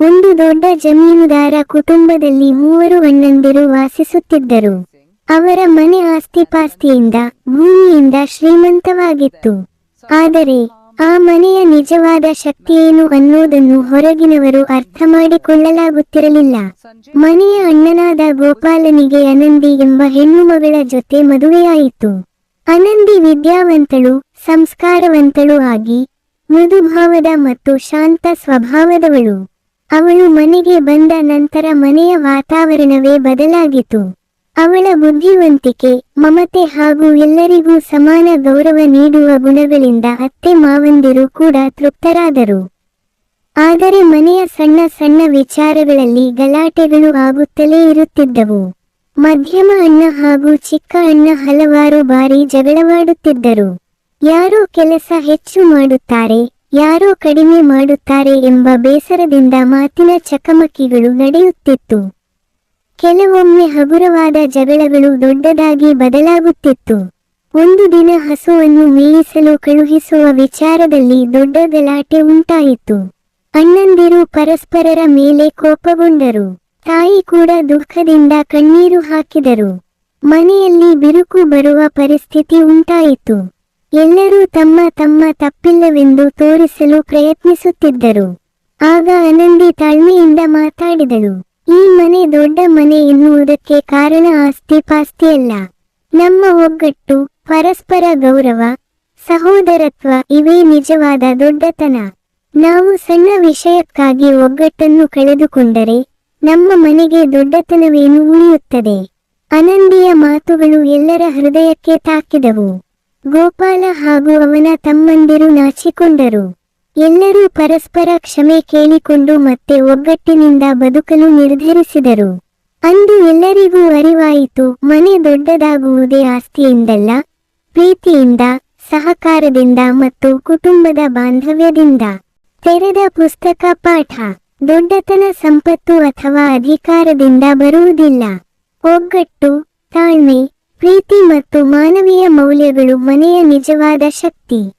ಒಂದು ದೊಡ್ಡ ಜಮೀನುದಾರ ಕುಟುಂಬದಲ್ಲಿ ಮೂವರು ಅಣ್ಣಂದಿರು ವಾಸಿಸುತ್ತಿದ್ದರು. ಅವರ ಮನೆ ಆಸ್ತಿಪಾಸ್ತಿಯಿಂದ ಭೂಮಿಯಿಂದ ಶ್ರೀಮಂತವಾಗಿತ್ತು. ಆದರೆ ಆ ಮನೆಯ ನಿಜವಾದ ಶಕ್ತಿಯೇನು ಅನ್ನೋದನ್ನು ಹೊರಗಿನವರು ಅರ್ಥ ಮಾಡಿಕೊಳ್ಳಲಾಗುತ್ತಿರಲಿಲ್ಲ. ಮನೆಯ ಅಣ್ಣನಾದ ಗೋಪಾಲನಿಗೆ ಅನಂದಿ ಎಂಬ ಹೆಣ್ಣು ಮಗಳ ಜೊತೆ ಮದುವೆಯಾಯಿತು. ಅನಂದಿ ವಿದ್ಯಾವಂತಳು, ಸಂಸ್ಕಾರವಂತಳು ಆಗಿ ಮೃದುಭಾವದ ಮತ್ತು ಶಾಂತ ಸ್ವಭಾವದವಳು. ಅವಳು ಮನೆಗೆ ಬಂದ ನಂತರ ಮನೆಯ ವಾತಾವರಣವೇ ಬದಲಾಗಿತು. ಅವಳ ಬುದ್ಧಿವಂತಿಕೆ, ಮಮತೆ ಹಾಗೂ ಎಲ್ಲರಿಗೂ ಸಮಾನ ಗೌರವ ನೀಡುವ ಗುಣಗಳಿಂದ ಅತ್ತೆ ಮಾವಂದಿರು ಕೂಡ ತೃಪ್ತರಾದರು. ಆದರೆ ಮನೆಯ ಸಣ್ಣ ಸಣ್ಣ ವಿಚಾರಗಳಲ್ಲಿ ಗಲಾಟೆಗಳು ಆಗುತ್ತಲೇ ಇರುತ್ತಿದ್ದವು. ಮಧ್ಯಮ ಅಣ್ಣ ಹಾಗೂ ಚಿಕ್ಕ ಅಣ್ಣ ಹಲವಾರು ಬಾರಿ ಜಗಳವಾಡುತ್ತಿದ್ದರು. ಯಾರೋ ಕೆಲಸ ಹೆಚ್ಚು ಮಾಡುತ್ತಾರೆ ಯಾರೋ ಕಡಿಮೆ ಮಾಡುತ್ತಾರೆ ಎಂಬ ಬೇಸರದಿಂದ ಮಾತಿನ ಚಕಮಕಿಗಳು ನಡೆಯುತ್ತಿತ್ತು. ಕೆಲವೊಮ್ಮೆ ಹಗುರವಾದ ಜಗಳಗಳು ದೊಡ್ಡದಾಗಿ ಬದಲಾಗುತ್ತಿತ್ತು. ಒಂದು ದಿನ ಹಸುವನ್ನು ಮೇಯಿಸಲು ಕಳುಹಿಸುವ ವಿಚಾರದಲ್ಲಿ ದೊಡ್ಡ ಗಲಾಟೆ ಉಂಟಾಯಿತು. ಅಣ್ಣಂದಿರು ಪರಸ್ಪರರ ಮೇಲೆ ಕೋಪಗೊಂಡರು. ತಾಯಿ ಕೂಡ ದುಃಖದಿಂದ ಕಣ್ಣೀರು ಹಾಕಿದರು. ಮನೆಯಲ್ಲಿ ಬಿರುಕು ಬರುವ ಪರಿಸ್ಥಿತಿ ಉಂಟಾಯಿತು. ಎಲ್ಲರೂ ತಮ್ಮ ತಮ್ಮ ತಪ್ಪಿಲ್ಲವೆಂದು ತೋರಿಸಲು ಪ್ರಯತ್ನಿಸುತ್ತಿದ್ದರು. ಆಗ ಅನಂದಿ ತಾಳ್ಮೆಯಿಂದ ಮಾತಾಡಿದಳು. ಈ ಮನೆ ದೊಡ್ಡ ಮನೆ ಎನ್ನುವುದಕ್ಕೆ ಕಾರಣ ಆಸ್ತಿ ಪಾಸ್ತಿಯಲ್ಲ ನಮ್ಮ ಒಗ್ಗಟ್ಟು, ಪರಸ್ಪರ ಗೌರವ, ಸಹೋದರತ್ವ ಇವೇ ನಿಜವಾದ ದೊಡ್ಡತನ. ನಾವು ಸಣ್ಣ ವಿಷಯಕ್ಕಾಗಿ ಒಗ್ಗಟ್ಟನ್ನು ಕಳೆದುಕೊಂಡರೆ ನಮ್ಮ ಮನೆಗೆ ದೊಡ್ಡತನವೇನು ಉಳಿಯುತ್ತದೆ? ಅನಂದಿಯ ಮಾತುಗಳು ಎಲ್ಲರ ಹೃದಯಕ್ಕೆ ತಾಕಿದವು. ಗೋಪಾಲ ಹಾಗೂ ಅವನ ತಮ್ಮಂದಿರು ನಾಚಿಕೊಂಡರು. ಎಲ್ಲರೂ ಪರಸ್ಪರ ಕ್ಷಮೆ ಕೇಳಿಕೊಂಡು ಮತ್ತೆ ಒಗ್ಗಟ್ಟಿನಿಂದ ಬದುಕಲು ನಿರ್ಧರಿಸಿದರು. ಅಂದು ಎಲ್ಲರಿಗೂ ಅರಿವಾಯಿತು, ಮನೆ ದೊಡ್ಡದಾಗುವುದೇ ಆಸ್ತಿಯಿಂದಲ್ಲ, ಪ್ರೀತಿಯಿಂದ, ಸಹಕಾರದಿಂದ ಮತ್ತು ಕುಟುಂಬದ ಬಾಂಧವ್ಯದಿಂದ. ತೆರೆದ ಪುಸ್ತಕ ಪಾಠ, ದೊಡ್ಡತನ ಸಂಪತ್ತು ಅಥವಾ ಅಧಿಕಾರದಿಂದ ಬರುವುದಿಲ್ಲ. ಒಗ್ಗಟ್ಟು, ತಾಳ್ಮೆ ಮತ್ತು ಮಾನವೀಯ ಮೌಲ್ಯಗಳು ಮನೆಯ ನಿಜವಾದ ಶಕ್ತಿ.